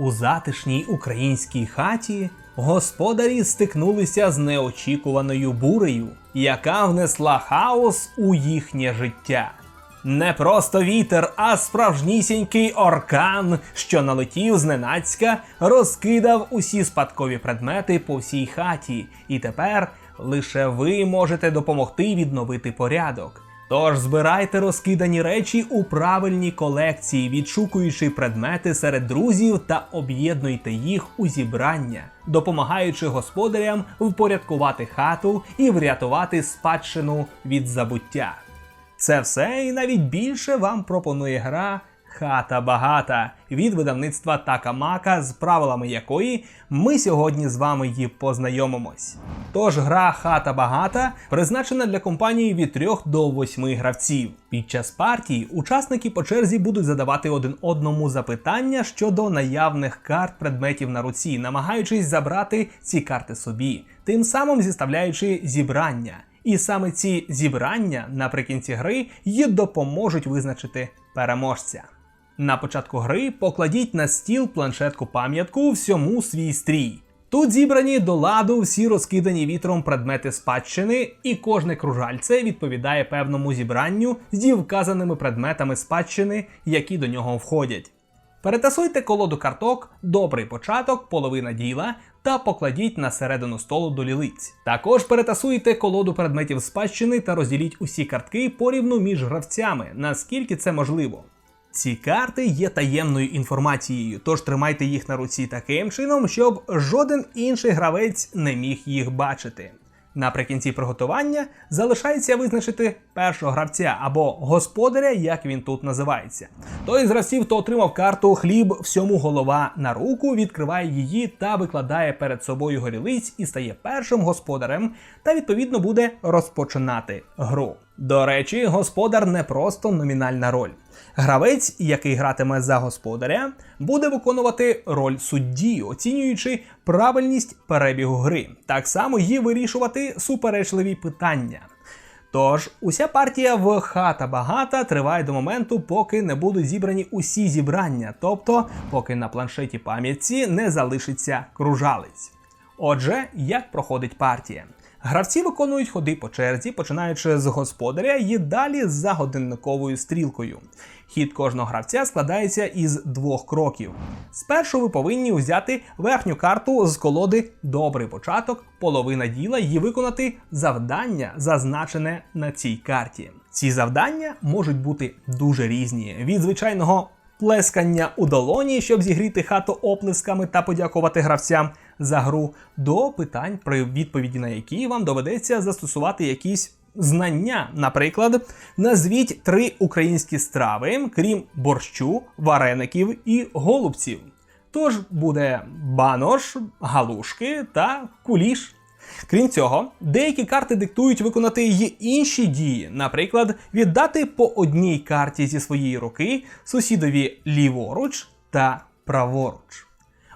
У затишній українській хаті господарі стикнулися з неочікуваною бурею, яка внесла хаос у їхнє життя. Не просто вітер, а справжнісінький оркан, що налетів зненацька, розкидав усі спадкові предмети по всій хаті, і тепер лише ви можете допомогти відновити порядок. Тож збирайте розкидані речі у правильній колекції, відшукуючи предмети серед друзів та об'єднуйте їх у зібрання, допомагаючи господарям впорядкувати хату і врятувати спадщину від забуття. Це все і навіть більше вам пропонує гра Хата Багата від видавництва Такамака, з правилами якої ми сьогодні з вами її познайомимось. Тож гра Хата Багата призначена для компанії від 3 до 8 гравців. Під час партії учасники по черзі будуть задавати один одному запитання щодо наявних карт предметів на руці, намагаючись забрати ці карти собі, тим самим зіставляючи зібрання. І саме ці зібрання наприкінці гри й допоможуть визначити переможця. На початку гри покладіть на стіл планшетку пам'ятку всьому свій стрій. Тут зібрані до ладу всі розкидані вітром предмети спадщини, і кожне кружальце відповідає певному зібранню зі вказаними предметами спадщини, які до нього входять. Перетасуйте колоду карток, добрий початок, половина діла та покладіть на середину столу до лілиць. Також перетасуйте колоду предметів спадщини та розділіть усі картки порівну між гравцями, наскільки це можливо. Ці карти є таємною інформацією, тож тримайте їх на руці таким чином, щоб жоден інший гравець не міг їх бачити. Наприкінці приготування залишається визначити першого гравця або господаря, як він тут називається. Той з гравців, хто отримав карту хліб всьому голова на руку, відкриває її та викладає перед собою горілиць і стає першим господарем, та відповідно буде розпочинати гру. До речі, господар не просто номінальна роль. Гравець, який гратиме за господаря, буде виконувати роль судді, оцінюючи правильність перебігу гри, так само і вирішувати суперечливі питання. Тож, уся партія в хата багата триває до моменту, поки не будуть зібрані усі зібрання, тобто поки на планшеті пам'ятці не залишиться кружалець. Отже, як проходить партія? Гравці виконують ходи по черзі, починаючи з господаря і далі за годинниковою стрілкою. Хід кожного гравця складається із двох кроків. Спершу ви повинні взяти верхню карту з колоди Добрий початок, половина діла і виконати завдання, зазначене на цій карті. Ці завдання можуть бути дуже різні від звичайного плескання у долоні, щоб зігріти хату оплесками та подякувати гравцям за гру, до питань, при відповіді на які вам доведеться застосувати якісь знання. Наприклад, назвіть три українські страви, крім борщу, вареників і голубців. Тож буде банош, галушки та куліш. Крім цього, деякі карти диктують виконати й інші дії, наприклад, віддати по одній карті зі своєї руки сусідові ліворуч та праворуч.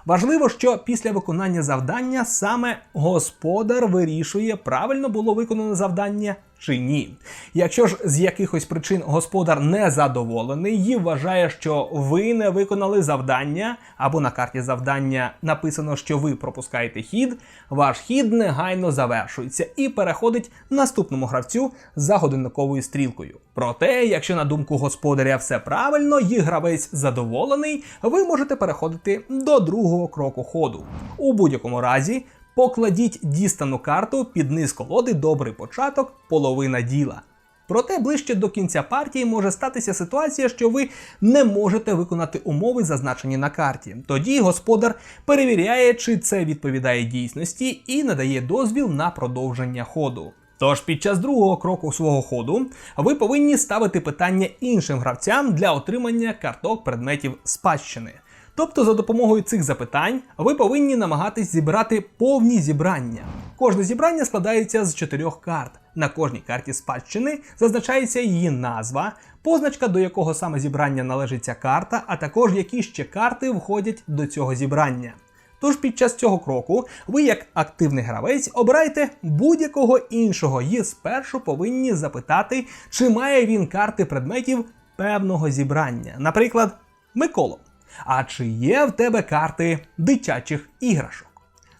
Важливо, що після виконання завдання саме господар вирішує, правильно було виконане завдання чи ні. Якщо ж з якихось причин господар не задоволений і вважає, що ви не виконали завдання, або на карті завдання написано, що ви пропускаєте хід, ваш хід негайно завершується і переходить наступному гравцю за годинниковою стрілкою. Проте, якщо на думку господаря все правильно і гравець задоволений, ви можете переходити до другого кроку ходу. У будь-якому разі. Покладіть дістану карту під низ колоди добрий початок, половина діла. Проте ближче до кінця партії може статися ситуація, що ви не можете виконати умови, зазначені на карті. Тоді господар перевіряє, чи це відповідає дійсності, і надає дозвіл на продовження ходу. Тож під час другого кроку свого ходу ви повинні ставити питання іншим гравцям для отримання карток предметів спадщини. Тобто, за допомогою цих запитань ви повинні намагатись зібрати повні зібрання. Кожне зібрання складається з чотирьох карт. На кожній карті спадщини зазначається її назва, позначка, до якого саме зібрання належить ця карта, а також які ще карти входять до цього зібрання. Тож під час цього кроку ви, як активний гравець, обираєте будь-якого іншого і спершу повинні запитати, чи має він карти предметів певного зібрання. Наприклад, Миколо. А чи є в тебе карти дитячих іграшок?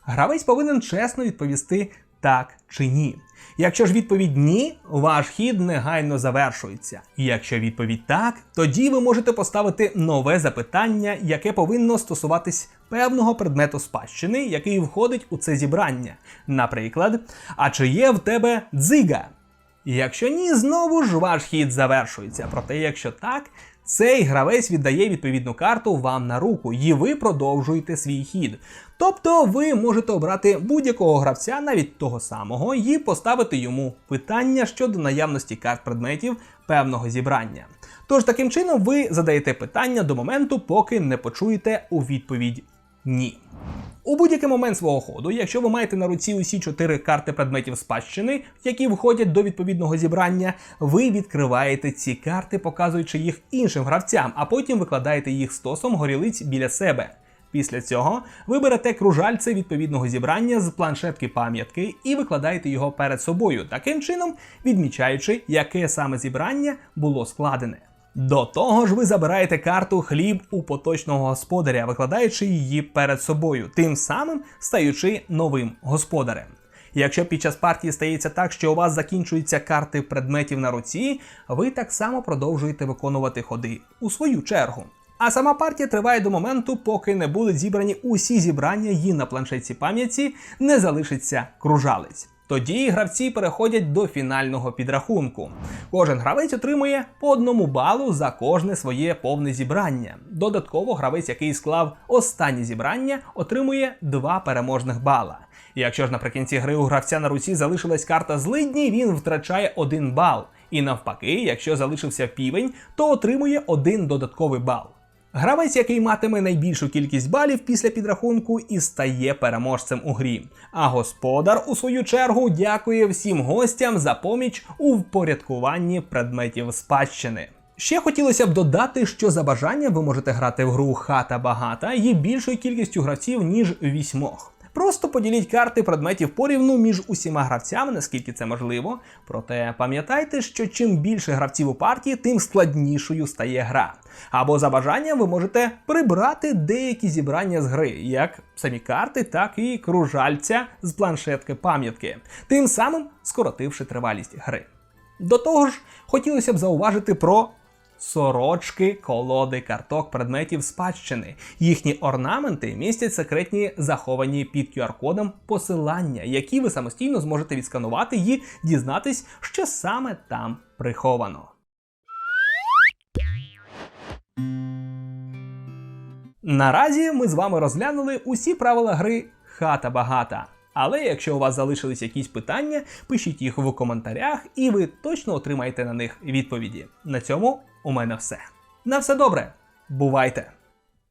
Гравець повинен чесно відповісти так чи ні. Якщо ж відповідь ні, ваш хід негайно завершується. І якщо відповідь так, тоді ви можете поставити нове запитання, яке повинно стосуватись певного предмету спадщини, який входить у це зібрання. Наприклад, а чи є в тебе дзига? Якщо ні, знову ж ваш хід завершується. Проте, якщо так, цей гравець віддає відповідну карту вам на руку, і ви продовжуєте свій хід. Тобто ви можете обрати будь-якого гравця, навіть того самого, і поставити йому питання щодо наявності карт предметів певного зібрання. Тож таким чином ви задаєте питання до моменту, поки не почуєте у відповідь ні. У будь-який момент свого ходу, якщо ви маєте на руці усі чотири карти предметів спадщини, які входять до відповідного зібрання, ви відкриваєте ці карти, показуючи їх іншим гравцям, а потім викладаєте їх стосом горілиць біля себе. Після цього ви берете кружальце відповідного зібрання з планшетки пам'ятки і викладаєте його перед собою, таким чином відмічаючи, яке саме зібрання було складене. До того ж, ви забираєте карту хліб у поточного господаря, викладаючи її перед собою, тим самим стаючи новим господарем. Якщо під час партії стається так, що у вас закінчуються карти предметів на руці, ви так само продовжуєте виконувати ходи у свою чергу. А сама партія триває до моменту, поки не будуть зібрані усі зібрання і на планшетці пам'яті не залишиться кружалець. Тоді гравці переходять до фінального підрахунку. Кожен гравець отримує по одному балу за кожне своє повне зібрання. Додатково гравець, який склав останнє зібрання, отримує два переможних бала. Якщо ж наприкінці гри у гравця на руці залишилась карта злидні, він втрачає один бал. І навпаки, якщо залишився півень, то отримує один додатковий бал. Гравець, який матиме найбільшу кількість балів після підрахунку, і стає переможцем у грі. А господар, у свою чергу, дякує всім гостям за поміч у впорядкуванні предметів спадщини. Ще хотілося б додати, що за бажання ви можете грати в гру хата багата є більшою кількістю гравців, ніж вісьмох. Просто поділіть карти предметів порівну між усіма гравцями, наскільки це можливо. Проте пам'ятайте, що чим більше гравців у партії, тим складнішою стає гра. Або за бажанням ви можете прибрати деякі зібрання з гри, як самі карти, так і кружальця з планшетки пам'ятки, тим самим скоротивши тривалість гри. До того ж, хотілося б зауважити про сорочки, колоди карток предметів спадщини. Їхні орнаменти містять секретні заховані під QR-кодом посилання, які ви самостійно зможете відсканувати і дізнатись, що саме там приховано. Наразі ми з вами розглянули усі правила гри хата багата. Але якщо у вас залишились якісь питання, пишіть їх в коментарях, і ви точно отримаєте на них відповіді. На цьому у мене все. На все добре. Бувайте!